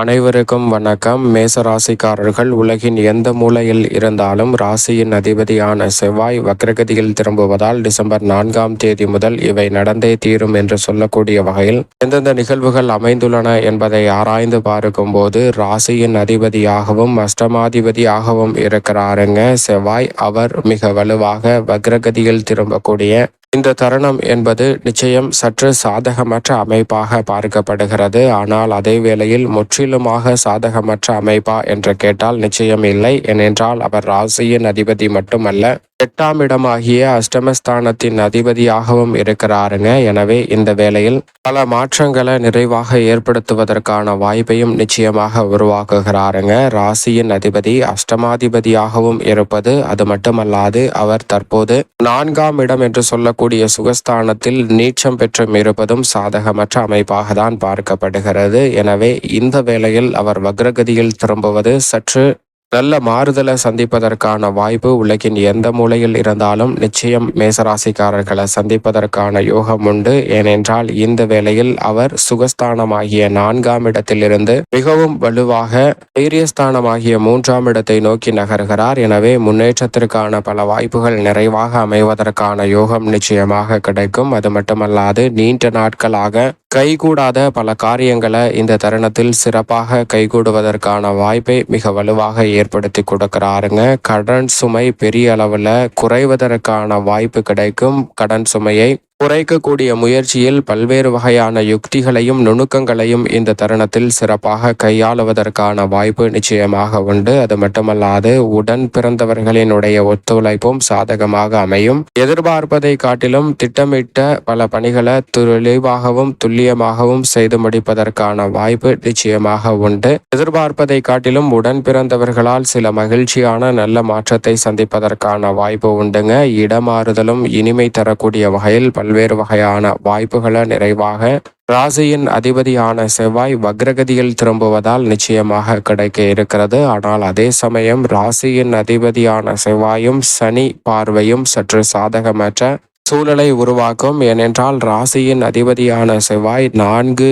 அனைவருக்கும் வணக்கம். மேச ராசிக்காரர்கள் உலகின் எந்த மூலையில் இருந்தாலும் ராசியின் அதிபதியான செவ்வாய் வக்ரகதியில் திரும்புவதால் டிசம்பர் நான்காம் தேதி முதல் இவை நடந்தே தீரும் என்று சொல்லக்கூடிய வகையில் எந்தெந்த நிகழ்வுகள் அமைந்துள்ளன என்பதை ஆராய்ந்து பார்க்கும் போது ராசியின் அதிபதியாகவும் அஷ்டமாதிபதியாகவும் இருக்கிறாருங்க. செவ்வாய் அவர் மிக வலுவாக வக்ரகதியில் திரும்பக்கூடிய இந்த தருணம் என்பது நிச்சயம் சற்று சாதகமற்ற அமைப்பாக பார்க்கப்படுகிறது. ஆனால் அதே வேளையில் முற்றிலுமாக சாதகமற்ற அமைப்பா என்று கேட்டால் நிச்சயம் இல்லை. ஏனென்றால் அவர் ராசியின் அதிபதி மட்டுமல்ல எட்டாம் இடமாகிய அஷ்டமஸ்தானத்தின் அதிபதியாகவும் இருக்கிறாருங்க. எனவே இந்த வேளையில் பல மாற்றங்களை நிறைவாக ஏற்படுத்துவதற்கான வாய்ப்பையும் நிச்சயமாக உருவாக்குகிறாருங்க. ராசியின் அதிபதி அஷ்டமாதிபதியாகவும் இருப்பது அது மட்டுமல்லாது அவர் தற்போது நான்காம் இடம் என்று சொல்லக்கூடிய சுகஸ்தானத்தில் நீச்சம் பெற்றும் இருப்பதும் சாதகமற்ற அமைப்பாக தான் பார்க்கப்படுகிறது. எனவே இந்த வேளையில் அவர் வக்ரகதியில் திரும்புவது சற்று நல்ல மாறுதலை சந்திப்பதற்கான வாய்ப்பு உலகின் எந்த மூலையில் இருந்தாலும் நிச்சயம் மேசராசிக்காரர்களை சந்திப்பதற்கான யோகம் உண்டு. ஏனென்றால் இந்த வேளையில் அவர் சுகஸ்தானமாகிய நான்காம் இடத்திலிருந்து மிகவும் வலுவாக தைரியஸ்தானமாகிய மூன்றாம் இடத்தை நோக்கி நகர்கிறார். எனவே முன்னேற்றத்திற்கான பல வாய்ப்புகள் நிறைவாக அமைவதற்கான யோகம் நிச்சயமாக கிடைக்கும். அது மட்டுமல்லாது நீண்ட நாட்களாக கைகூடாத பல காரியங்களை இந்த தருணத்தில் சிறப்பாக கைகூடுவதற்கான வாய்ப்பை மிக வலுவாக ஏற்படுத்தி கொடுக்கிறாருங்க. கடன் சுமை பெரிய அளவில் குறைவதற்கான வாய்ப்பு கிடைக்கும். கடன் சுமையை குறைக்கக்கூடிய முயற்சியில் பல்வேறு வகையான யுக்திகளையும் நுணுக்கங்களையும் இந்த தருணத்தில் சிறப்பாக கையாளுவதற்கான வாய்ப்பு நிச்சயமாக உண்டு. அது மட்டுமல்லாது உடன் பிறந்தவர்களினுடைய ஒத்துழைப்பும் சாதகமாக அமையும். எதிர்பார்ப்பதை காட்டிலும் திட்டமிட்ட பல பணிகளை தெளிவாகவும் துல்லியமாகவும் செய்து முடிப்பதற்கான வாய்ப்பு நிச்சயமாக உண்டு. எதிர்பார்ப்பதை காட்டிலும் உடன் பிறந்தவர்களால் சில மகிழ்ச்சியான நல்ல மாற்றத்தை சந்திப்பதற்கான வாய்ப்பு உண்டுங்க. இடமாறுதலும் இனிமை தரக்கூடிய வகையில் பல்வேறு பல்வேறு வகையான வாய்ப்புகளை நிறைவாக ராசியின் அதிபதியான செவ்வாய் வக்ரகதியில் திரும்புவதால் நிச்சயமாக கிடைக்க இருக்கிறது. ஆனால் அதே சமயம் ராசியின் அதிபதியான செவ்வாயும் சனி பார்வையும் சற்று சாதகமற்ற சூழலை உருவாக்கும் ஏனென்றால் ராசியின் அதிபதியான செவ்வாய் நான்கு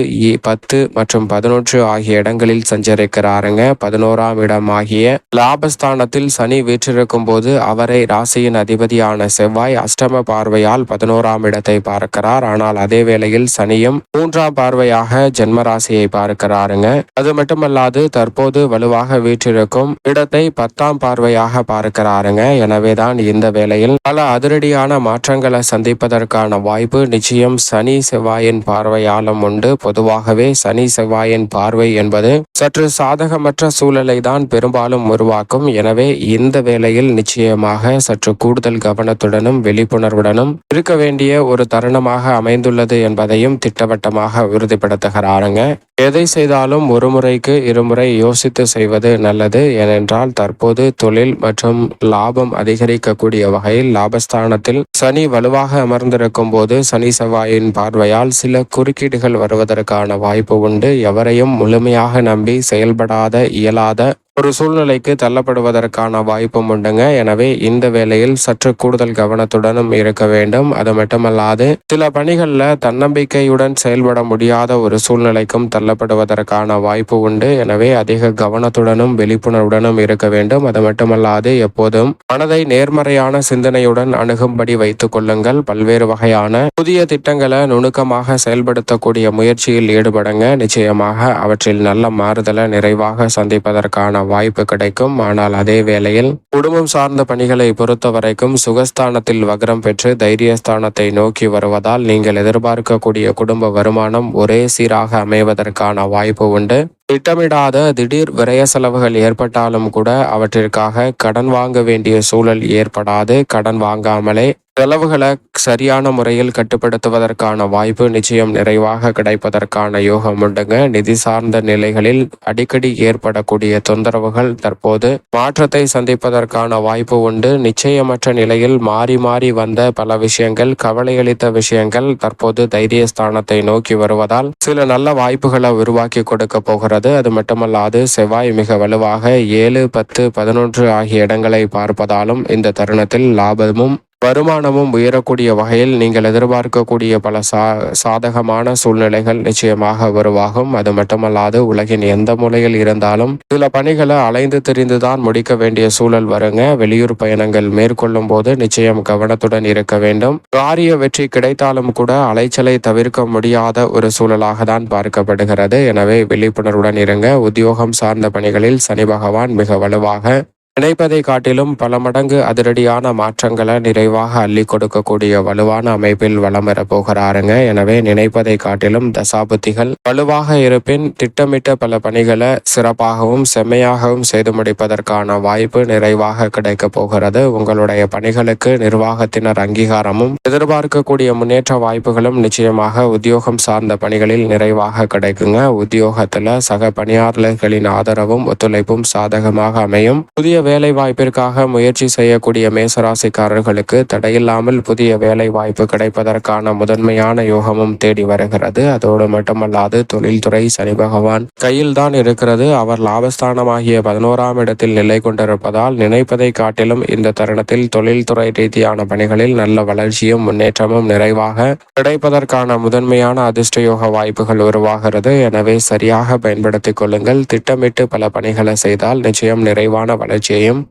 பத்து மற்றும் பதினொன்று ஆகிய இடங்களில் சஞ்சரிக்கிறாருங்க. பதினோராம் இடம் ஆகிய லாபஸ்தானத்தில் சனி வீற்றிருக்கும் போது அவரை ராசியின் அதிபதியான செவ்வாய் அஷ்டம பார்வையால் பதினோராம் இடத்தை பார்க்கிறார். ஆனால் அதே வேளையில் சனியும் மூன்றாம் பார்வையாக ஜென்ம ராசியை பார்க்கிறாருங்க. அது மட்டுமல்லாது தற்போது வலுவாக வீற்றிருக்கும் இடத்தை பத்தாம் பார்வையாக பார்க்கிறாருங்க. எனவேதான் இந்த வேளையில் பல அதிரடியான மாற்றங்களை சந்திப்பதற்கான வாய்ப்பு நிச்சயம் சனி செவ்வாயின் பார்வையாலும் உண்டு. பொதுவாகவே சனி செவ்வாயின் பார்வை என்பது சற்று சாதகமற்ற சூழலை தான் பெரும்பாலும் உருவாக்கும். எனவே இந்த வேளையில் நிச்சயமாக சற்று கூடுதல் கவனத்துடனும் விழிப்புணர்வுடனும் இருக்க வேண்டிய ஒரு தருணமாக அமைந்துள்ளது என்பதையும் திட்டவட்டமாக உறுதிப்படுத்துகிறாருங்க. எதை செய்தாலும் ஒரு முறைக்கு இருமுறை யோசித்து செய்வது நல்லது. ஏனென்றால் தற்போது தொழில் மற்றும் லாபம் அதிகரிக்கக்கூடிய வகையில் லாபஸ்தானத்தில் சனி வலுவாக அமர்ந்திருக்கும் போது சனி செவ்வாயின் பார்வையால் சில குறுக்கீடுகள் வருவதற்கான வாய்ப்பு உண்டு. எவரையும் முழுமையாக நம்பி செயல்படாத இயலாத ஒரு சூழ்நிலைக்கு தள்ளப்படுவதற்கான வாய்ப்பும் உண்டுங்க. எனவே இந்த வேளையில் சற்று கூடுதல் கவனத்துடனும் இருக்க வேண்டும். அது மட்டுமல்லாது சில பணிகளில் தன்னம்பிக்கையுடன் செயல்பட முடியாத ஒரு சூழ்நிலைக்கும் தள்ளப்படுவதற்கான வாய்ப்பு உண்டு. எனவே அதிக கவனத்துடனும் விழிப்புணர்வுடனும் இருக்க வேண்டும். அது மட்டுமல்லாது எப்போதும் மனதை நேர்மறையான சிந்தனையுடன் அணுகும்படி வைத்துக் கொள்ளுங்கள். பல்வேறு வகையான புதிய திட்டங்களை நுணுக்கமாக செயல்படுத்தக்கூடிய முயற்சியில் ஈடுபடுங்க. நிச்சயமாக அவற்றில் நல்ல மாறுதலை நிறைவாக சந்திப்பதற்கான வாய்ப்பு கிடைக்கும். ஆனால் அதே வேளையில் குடும்பம் சார்ந்த பணிகளை பொறுத்த வரைக்கும் சுகஸ்தானத்தில் வக்ரம் பெற்று தைரியஸ்தானத்தை நோக்கி வருவதால் நீங்கள் எதிர்பார்க்கக்கூடிய குடும்ப வருமானம் ஒரே சீராக அமைவதற்கான வாய்ப்பு உண்டு. திட்டமிடாத திடீர் விரய செலவுகள் ஏற்பட்டாலும் கூட அவற்றிற்காக கடன் வாங்க வேண்டிய சூழல் ஏற்படாது. கடன் வாங்காமலே செலவுகளை சரியான முறையில் கட்டுப்படுத்துவதற்கான வாய்ப்பு நிச்சயம் நிறைவாக கிடைப்பதற்கான யோகம் உண்டுங்க. நிதி சார்ந்த நிலைகளில் அடிக்கடி ஏற்படக்கூடிய தொந்தரவுகள் தற்போது மாற்றத்தை சந்திப்பதற்கான வாய்ப்பு உண்டு. நிச்சயமற்ற நிலையில் மாறி மாறி வந்த பல விஷயங்கள் கவலையளித்த விஷயங்கள் தற்போது தைரியஸ்தானத்தை நோக்கி வருவதால் சில நல்ல வாய்ப்புகளை உருவாக்கி கொடுக்க போகிறது. உள்ளது அது மட்டுமல்லாது செவ்வாய் மிக வலுவாக ஏழு பத்து பதினொன்று ஆகிய இடங்களை பார்ப்பதாலும் இந்த தருணத்தில் லாபமும் வருமானமும் உயரக்கூடிய வகையில் நீங்கள் எதிர்பார்க்கக்கூடிய பல சா சாதகமான சூழ்நிலைகள் நிச்சயமாக உருவாகும். அது மட்டுமல்லாது உலகின் எந்த மூலையில் இருந்தாலும் சில பணிகளை அலைந்து திரிந்துதான் முடிக்க வேண்டிய சூழல் வருங்க. வெளியூர் பயணங்கள் மேற்கொள்ளும் போது நிச்சயம் கவனத்துடன் இருக்க வேண்டும். காரிய வெற்றி கிடைத்தாலும் கூட அலைச்சலை தவிர்க்க முடியாத ஒரு சூழலாக தான் பார்க்கப்படுகிறது. எனவே விழிப்புணர்வுடன் இருங்க. உத்தியோகம் சார்ந்த பணிகளில் சனி பகவான் மிக வலுவாக நினைப்பதை காட்டிலும் பல மடங்கு அதிரடியான மாற்றங்களை நிறைவாக அள்ளி கொடுக்கக்கூடிய வலுவான அமைப்பில் வலம் வரப் போகிறாருங்க. எனவே நினைப்பதை காட்டிலும் தசாபுத்திகள் வலுவாக இருப்பின் திட்டமிட்ட பல பணிகளை சிறப்பாகவும் செம்மையாகவும் செய்து முடிப்பதற்கான வாய்ப்பு நிறைவாக கிடைக்க போகிறது. உங்களுடைய பணிகளுக்கு நிர்வாகத்தினர் அங்கீகாரமும் எதிர்பார்க்கக்கூடிய முன்னேற்ற வாய்ப்புகளும் நிச்சயமாக உத்தியோகம் சார்ந்த பணிகளில் நிறைவாக கிடைக்குங்க. உத்தியோகத்துல சக பணியாளர்களின் ஆதரவும் ஒத்துழைப்பும் சாதகமாக அமையும். புதிய வேலை வாய்ப்பிற்காக முயற்சி செய்யக்கூடிய மேசராசிக்காரர்களுக்கு தடையில்லாமல் புதிய வேலை வாய்ப்பு கிடைப்பதற்கான முதன்மையான யோகமும் தேடி வருகிறது. அதோடு மட்டுமல்லாது தொழில்துறை சனி பகவான் கையில் தான் இருக்கிறது. அவர் லாபஸ்தானமாகிய பதினோராம் இடத்தில் நிலை கொண்டிருப்பதால் நினைப்பதை காட்டிலும் இந்த தருணத்தில் தொழில்துறை ரீதியான பணிகளில் நல்ல வளர்ச்சியும் முன்னேற்றமும் நிறைவாக கிடைப்பதற்கான முதன்மையான அதிர்ஷ்ட யோக வாய்ப்புகள் உருவாகிறது. எனவே சரியாக பயன்படுத்திக் கொள்ளுங்கள். திட்டமிட்டு பல பணிகளை செய்தால் நிச்சயம் நிறைவான வளர்ச்சி வளர்ச்சியையும்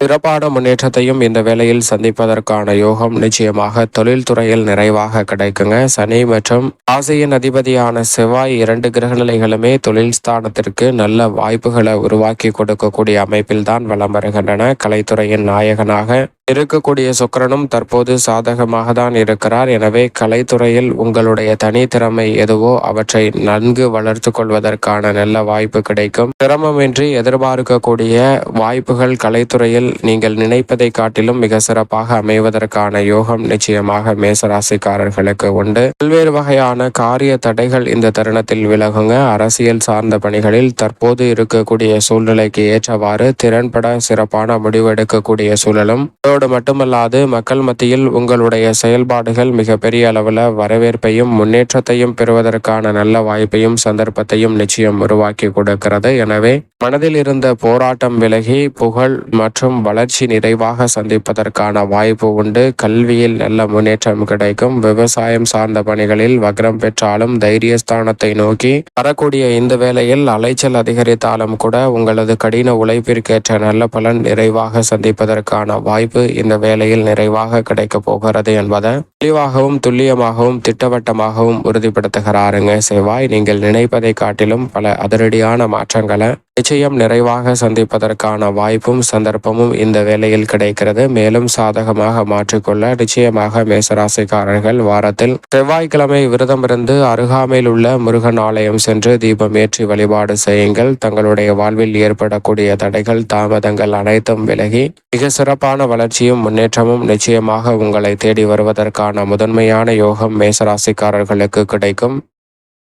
சிறப்பான முன்னேற்றத்தையும் இந்த வேளையில் சந்திப்பதற்கான யோகம் நிச்சயமாக தொழில்துறையில் நிறைவாக கிடைக்குங்க. சனி மற்றும் ராசியின் அதிபதியான செவ்வாய் இரண்டு கிரகநிலைகளுமே தொழில் ஸ்தானத்திற்கு நல்ல வாய்ப்புகளை உருவாக்கி கொடுக்கக்கூடிய அமைப்பில்தான் வலம் வருகின்றன. கலைத்துறையின் நாயகனாக இருக்கக்கூடிய சுக்கரனும் தற்போது சாதகமாக தான் இருக்கிறார். எனவே கலைத்துறையில் உங்களுடைய தனித்திறமை எதுவோ அவற்றை நன்கு வளர்த்து கொள்வதற்கான நல்ல வாய்ப்பு கிடைக்கும். சிரமமின்றி எதிர்பார்க்கக்கூடிய வாய்ப்புகள் கலைத்துறையில் நீங்கள் நினைப்பதை காட்டிலும் மிக சிறப்பாக அமைவதற்கான யோகம் நிச்சயமாக மேசராசிக்காரர்களுக்கு உண்டு. பல்வேறு வகையான காரிய தடைகள் இந்த தருணத்தில் விலகுங்க. அரசியல் சார்ந்த பணிகளில் தற்போது இருக்கக்கூடிய சூழ்நிலைக்கு ஏற்றவாறு திறன்பட சிறப்பான முடிவெடுக்கக்கூடிய சூழலும் அதோடு மட்டுமல்லாது மக்கள் மத்தியில் உங்களுடைய செயல்பாடுகள் மிகப்பெரிய அளவில் வரவேற்பையும் முன்னேற்றத்தையும் பெறுவதற்கான நல்ல வாய்ப்பையும் சந்தர்ப்பத்தையும் நிச்சயம் உருவாக்கி கொடுக்கிறது. எனவே மனதில் இருந்த போராட்டம் விலகி புகழ் மற்றும் வளர்ச்சி நிறைவாக சந்திப்பதற்கான வாய்ப்பு உண்டு. கல்வியில் நல்ல முன்னேற்றம் கிடைக்கும். விவசாயம் சார்ந்த பணிகளில் வக்ரம் பெற்றாலும் தைரியஸ்தானத்தை நோக்கி வரக்கூடிய இந்த வேளையில் அலைச்சல் அதிகரித்தாலும் கூட உங்களது கடின உழைப்பிற்கேற்ற நல்ல பலன் நிறைவாக சந்திப்பதற்கான வாய்ப்பு இந்த வேலையில் நிறைவாக கிடைக்கப் போகிறது என்பதை தெளிவாகவும் துல்லியமாகவும் திட்டவட்டமாகவும் உறுதிப்படுத்துகிறாருங்க. செவ்வாய் நீங்கள் நினைப்பதை காட்டிலும் பல அதிரடியான மாற்றங்களை நிச்சயம் நிறைவாக சந்திப்பதற்கான வாய்ப்பும் சந்தர்ப்பமும் இந்த வேலையில் கிடைக்கிறது. மேலும் சாதகமாக மாற்றிக்கொள்ள நிச்சயமாக மேசராசிக்காரர்கள் வாரத்தில் செவ்வாய்க்கிழமை விரதமிருந்து அருகாமையில் உள்ள முருகன் ஆலயம் சென்று தீபம் ஏற்றி வழிபாடு செய்யுங்கள். தங்களுடைய வாழ்வில் ஏற்படக்கூடிய தடைகள் தாமதங்கள் அனைத்தும் விலகி மிக சிறப்பான வளர்ச்சி வளர்ச்சியும் முன்னேற்றமும் நிச்சயமாக உங்களை தேடி வருவதற்கான முதன்மையான யோகம் மேசராசிக்காரர்களுக்கு கிடைக்கும்.